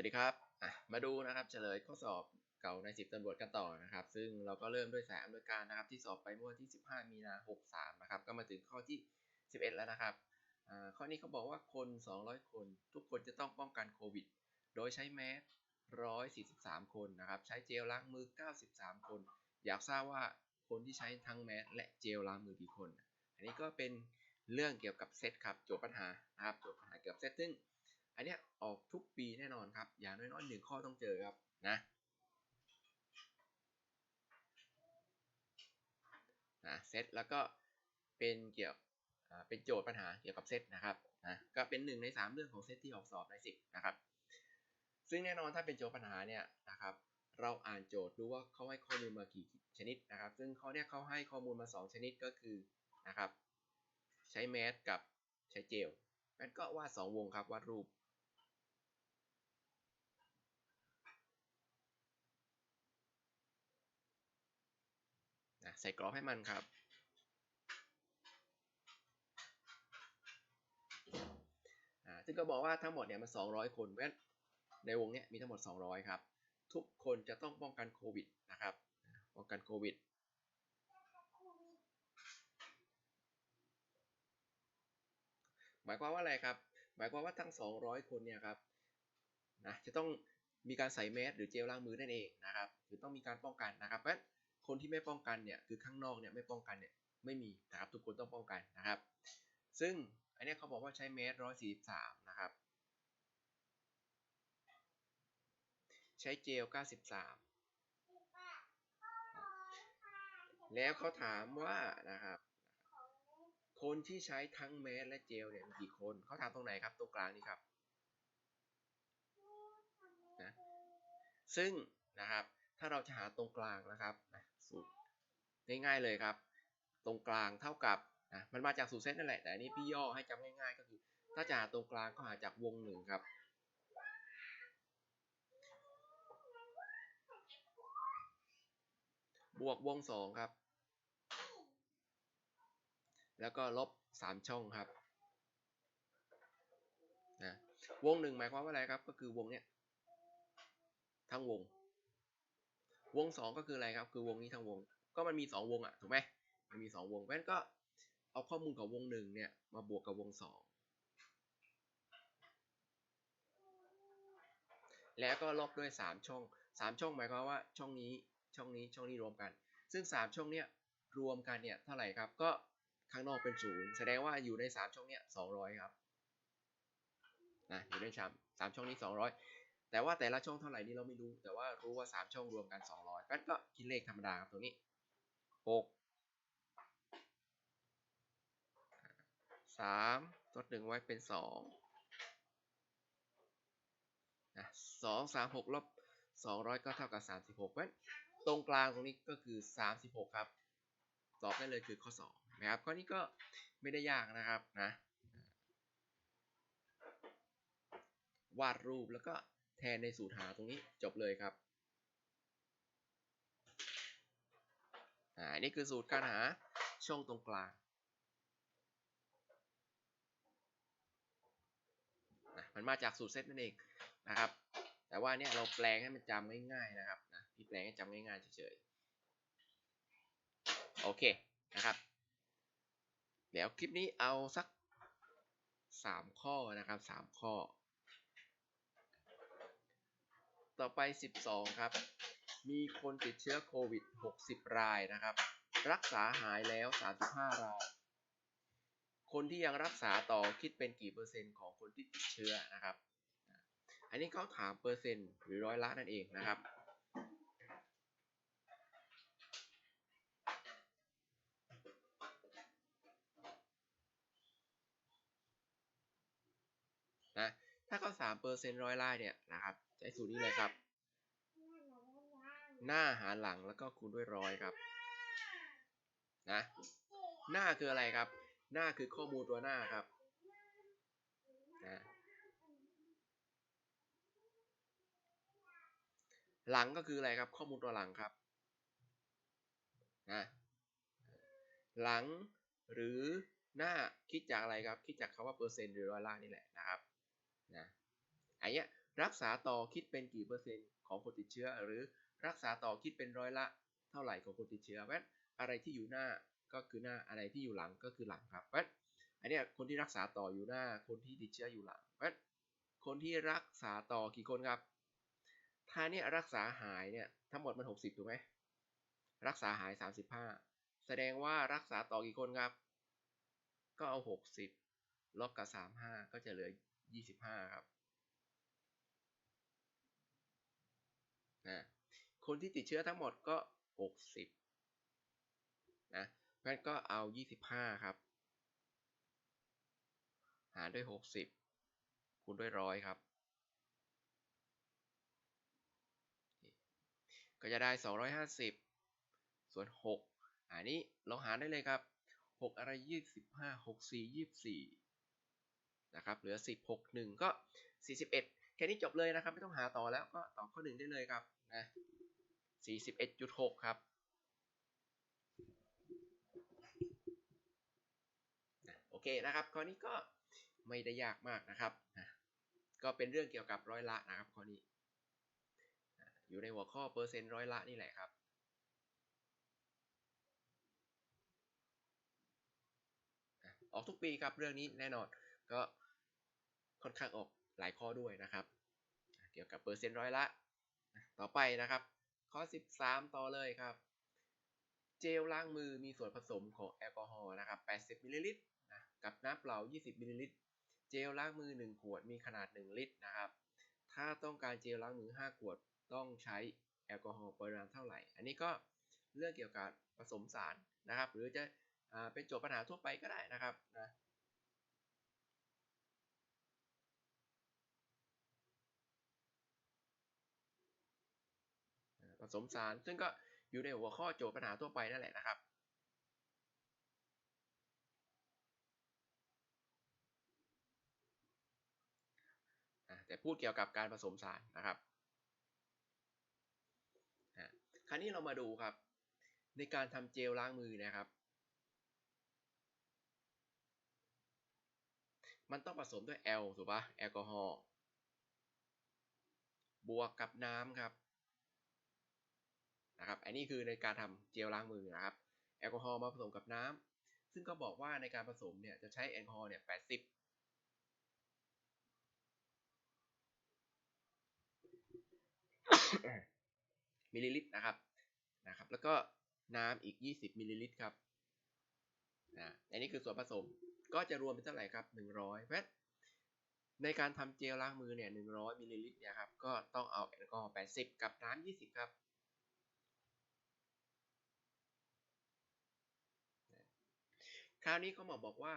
วัสดีครับ มาดูนะครับเฉลยข้อสอบเก่าในสิบตำรวจกันต่อนะครับ ซึ่งเราก็เริ่มด้วยสายอำนวยการนะครับ ที่สอบไปเมื่อวันที่ 15 มีนา 63 นะครับ ก็มาถึงข้อที่ 11 แล้วนะครับ ข้อนี้เขาบอกว่าคน 200 คน ทุกคนจะต้องป้องกันโควิด โดยใช้แมส143 คนนะครับ ใช้เจลล้างมือ 93 คน อยากทราบว่าคนที่ใช้ทั้งแมสและเจลล้างมือกี่คน อันนี้ก็เป็นเรื่องเกี่ยวกับเซตครับ โจทย์ปัญหานะครับ โจทย์ปัญหาเกี่ยวกับเซตซึ่ง อันเนี้ยออกทุกปีแน่นอนครับ อย่างน้อยๆหนึ่งข้อต้องเจอครับนะนะเซตแล้วก็เป็นเกี่ยวเป็นโจทย์ปัญหาเกี่ยวกับเซตนะครับนะก็เป็นหนึ่งในสามเรื่องของเซตที่ออกสอบในสิบนะครับ ซึ่งแน่นอนถ้าเป็นโจทย์ปัญหาเนี่ยนะครับ เราอ่านโจทย์ดูว่าเขาให้ข้อมูลมากี่ชนิดนะครับ ซึ่งข้อเนี้ยเขาให้ข้อมูลมา 2 ชนิดก็คือนะครับ ใช้แมสกับใช้เจลงั้นก็วาด2วงครับวาดรูป ใส่กรอบให้มันครับ อ่าซึ่งก็บอกว่าทั้งหมดเนี่ยมัน 200 คน เพราะฉะนั้นในวงเนี้ยมีทั้งหมด 200 ครับ ทุกคนจะต้องป้องกันโควิดนะครับ ป้องกันโควิดหมายความว่าอะไรครับ หมายความว่าทั้ง 200 คนเนี่ยครับนะจะต้องมีการใส่แมสหรือเจลล้างมือนั่นเองนะครับหรือต้องมีการป้องกันนะครับเพราะฉะนั้น คนที่ไม่ป้องกันเนี่ยคือข้างนอกเนี่ยไม่ป้องกันเนี่ยไม่มีนะครับทุกคนต้องป้องกันนะครับ ซึ่งอันนี้เขาบอกว่าใช้เมตรร้อยสี่สามนะครับ ใช้เจลเก้าสิบสามแล้วเขาถามว่านะครับ คนที่ใช้ทั้งแมสและเจลเนี่ยมีกี่คนเขาถามตรงไหนครับตรงกลางนี่ครับนะซึ่งนะครับถ้าเราจะหาตรงกลางนะครับนะ ง่ายๆเลยครับ ตรงกลางเท่ากับนะมันมาจากสูตรเซตนั่นแหละ แต่อันนี้พี่ย่อให้จำง่ายๆ ก็คือ ถ้าจะหาตรงกลางก็หาจากวงหนึ่งครับ บวกวงสองครับ แล้วก็ลบสามช่องครับนะวงหนึ่งหมายความว่าอะไรครับ ก็คือวงเนี้ยทั้งวง วงสองก็คืออะไรครับ คือวงนี้ทั้งวง ก็มันมีสองวงอะถูกไหมมันมีสองวงเพราะฉะนั้นก็เอาข้อมูลของวงหนึ่งเนี่ยมาบวกกับวงสองแล้วก็ลบด้วยสามช่องสามช่องหมายความว่าช่องนี้ช่องนี้ช่องนี้รวมกัน ซึ่งสามช่องเนี้ยรวมกันเนี่ยเท่าไหร่ครับก็ข้างนอกเป็นศูนย์แสดงว่าอยู่ในสามช่องเนี้ยสองร้อยครับนะอยู่ในสามสามช่องนี้สองร้อยแต่ว่าแต่ละช่องเท่าไหร่นี่เราไม่รู้ แต่ว่ารู้ว่า 3 ช่องรวมกัน 200งั้นก็คิดเลขธรรมดาครับตรงนี้ 6 3ลด1ไว้เป็น2นะ2 3 6ลบ200ก็เท่ากับ36เพราะตรงกลางตรงนี้ก็คือ36ครับตอบได้เลยคือข้อ2นะครับข้อนี้ก็ไม่ได้ยากนะครับนะวาดรูปแล้วก็แทนในสูตรหาตรงนี้จบเลยครับ อ่านี่คือสูตรการหาช่องตรงกลางนะมันมาจากสูตรเซตนั่นเองนะครับ แต่ว่าเนี่ยเราแปลงให้มันจำง่ายๆนะครับนะพี่แปลงให้จำง่ายๆเฉยๆ โอเคนะครับ เดี๋ยวคลิปนี้เอาสัก 3 ข้อนะครับ 3 ข้อ ต่อไป 12 ครับ มีคนติดเชื้อโควิด 60 รายนะครับ รักษาหายแล้ว 35 ราย คนที่ยังรักษาต่อคิดเป็นกี่เปอร์เซ็นต์ของคนที่ติดเชื้อนะครับ อันนี้เขาถามเปอร์เซ็นต์หรือร้อยละนั่นเองนะครับนะถ้าเขาสามเปอร์เซ็นต์ร้อยละเนี่ยนะครับใช้สูตรนี้เลยครับ หน้าหารหลังแล้วก็คูณด้วยร้อยครับนะหน้าคืออะไรครับ หน้าคือข้อมูลตัวหน้าครับนะหลังก็คืออะไรครับ ข้อมูลตัวหลังครับนะหลังหรือหน้าคิดจากอะไรครับ คิดจากคาว่าเปอร์เซ็นต์หรือร้อยละนี่แหละนะครับนะอันเนี้ยรักษาต่อคิดเป็นกี่เปอร์เซ็นต์ของคนติดเชื้อหรือ รักษาต่อคิดเป็นร้อยละ เท่าไหร่ของคนติดเชื้อเพราะอะไรที่อยู่หน้าก็คือหน้าอะไรที่อยู่หลังก็คือหลังครับเพราะอันนี้คนที่รักษาต่ออยู่หน้า คนที่ติดเชื้ออยู่หลังเพราะคนที่รักษาต่อกี่คนครับ ถ้าเนี่ยรักษาหายเนี่ยทั้งหมดมัน 60ถูกไหมรักษาหาย 35 แสดงว่ารักษาต่อกี่คนครับ ก็เอา 60 ลบกับ 35 ก็จะเหลือ 25 ครับนะ คนที่ติดเชื้อทั้งหมดก็ 60 นะเพราะฉะนั้นก็เอา 25 ครับ หารด้วย 60 คูณด้วยร้อยครับ ก็จะได้ 250 ส่วน 6 อันนี้เราหารได้เลยครับ 6 อะไร 25 6 4 24 นะครับ เหลือ 10 6 1 ก็ 41 แค่นี้จบเลยนะครับ ไม่ต้องหาต่อแล้วก็ตอบข้อ 1 ได้เลยครับนะ 41.6 ครับโอเคนะครับข้อนี้ก็ไม่ได้ยากมากนะครับนะก็เป็นเรื่องเกี่ยวกับร้อยละนะครับข้อนี้อยู่ในหัวข้อเปอร์เซ็นต์ร้อยละนี่แหละครับออกทุกปีครับเรื่องนี้แน่นอนก็ค่อนข้างออกหลายข้อด้วยนะครับ เกี่ยวกับเปอร์เซ็นต์ร้อยละ ต่อไปนะครับ ข้อ 13 ต่อเลยครับ เจลล้างมือมีส่วนผสมของแอลกอฮอล์นะครับ 80 มิลลิลิตรนะกับน้ำเปล่า 20 มิลลิลิตร เจลล้างมือ 1 ขวดมีขนาด 1 ลิตรนะครับ ถ้าต้องการเจลล้างมือ 5 ขวดต้องใช้แอลกอฮอล์ปริมาณเท่าไหร่ อันนี้ก็เรื่องเกี่ยวกับผสมสารนะครับ หรือจะเป็นโจทย์ปัญหาทั่วไปก็ได้นะครับนะ สมสาร ซึ่งก็อยู่ในหัวข้อโจทย์ปัญหาทั่วไปนั่นแหละนะครับ แต่พูดเกี่ยวกับการผสมสารนะครับคราวนี้เรามาดูครับ ในการทำเจลล้างมือนะครับ มันต้องผสมด้วยแอลถูกปะแอลกอฮอล์บวกกับน้ำครับ นะครับอันนี้คือในการทำเจลล้างมือนะครับแอลกอฮอล์มาผสมกับน้ำซึ่งก็บอกว่าในการผสมเนี่ยจะใช้แอลกอฮอล์เนี่ย80มิลลิลิตรนะครับนะครับ แล้วก็น้ำอีก 20มิลลิลิตรครับนะอันนี้คือส่วนผสมก็จะรวมเป็นเท่าไหร่ครับ 100เพราะในการทำเจลล้างมือเนี่ย100มิลลิลิตรเนี่ยครับก็ต้องเอาแอลกอฮอล์80 กับน้ำ20 ครับ คราวนี้ก็มาบอกว่า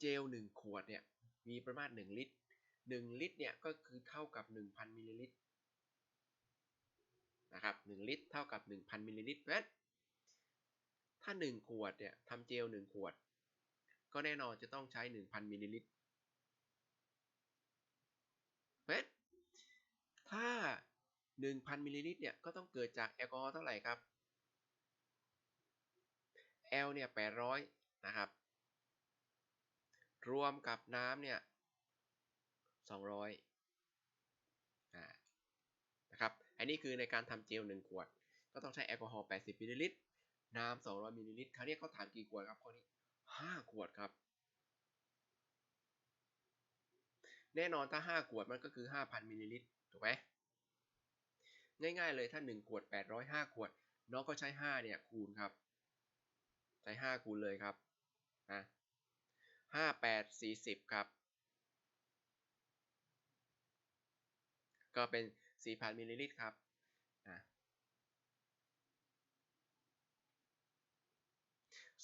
เจล 1 ขวดเนี่ยมีประมาณ 1 ลิตร 1 ลิตรเนี่ยก็คือเท่ากับ 1,000มิลลิลิตรนะครับ1ลิตรเท่ากับ 1,000มิลลิลิตรเพราะถ้า 1 ขวดเนี่ยทำเจล 1 ขวด ก็แน่นอนจะต้องใช้ 1,000มิลลิลิตรเพราะถ้า 1,000มิลลิลิตรเนี่ยก็ต้องเกิดจากแอลกอฮอล์เท่าไหร่ครับ L เนี่ย800 นะครับ รวมกับน้ำเนี่ย200นะครับ อันนี้คือในการทำเจล1ขวด ก็ต้องใช้แอลกอฮอล์80มิลลิลิตร น้ำ200มิลลิลิตรคราวนี้เขาถามกี่ขวดครับข้อนี้ 5 ขวดครับ แน่นอนถ้า 5 ขวดมันก็คือ 5,000มิลลิลิตร ถูกไหมง่ายๆเลยถ้า 1 ขวด 805ขวด น้องก็ใช้ 5 เนี่ย คูณครับ ใช้ 5 คูณเลยครับ นะ5 8 40ครับ ก็เป็น4,000มิลลิลิตรครับ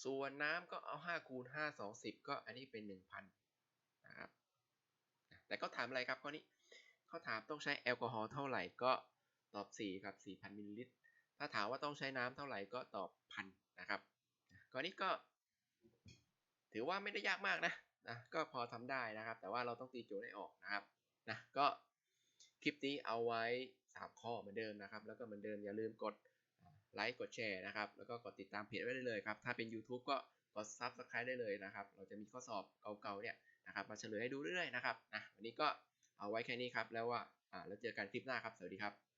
ส่วนน้ำก็เอา5คูณ5 20 ก็อันนี้เป็น 1,000นะครับแต่ก็ถามอะไรครับข้อนี้เขาถามต้องใช้แอลกอฮอล์เท่าไหร่ก็ตอบ 4 ครับ 4,000มิลลิลิตร ถ้าถามว่าต้องใช้น้ำเท่าไหร่ก็ตอบพันนะครับข้อนี้ก็ ถือว่าไม่ได้ยากมากนะนะก็พอทำได้นะครับ แต่ว่าเราต้องตีโจทย์ให้ออกนะครับนะก็คลิปนี้เอาไว้ 3 ข้อเหมือนเดิมนะครับ แล้วก็เหมือนเดิมอย่าลืมกดไลค์กดแชร์นะครับ แล้วก็กดติดตามเพจไว้ได้เลยครับ ถ้าเป็น YouTube ก็กด Subscribe ได้เลยนะครับ เราจะมีข้อสอบเก่าๆเนี่ยนะครับมาเฉลยให้ดูเรื่อยๆนะครับนะวันนี้ก็เอาไว้แค่นี้ครับ แล้วว่าอ่าแล้วเจอกันคลิปหน้าครับ สวัสดีครับ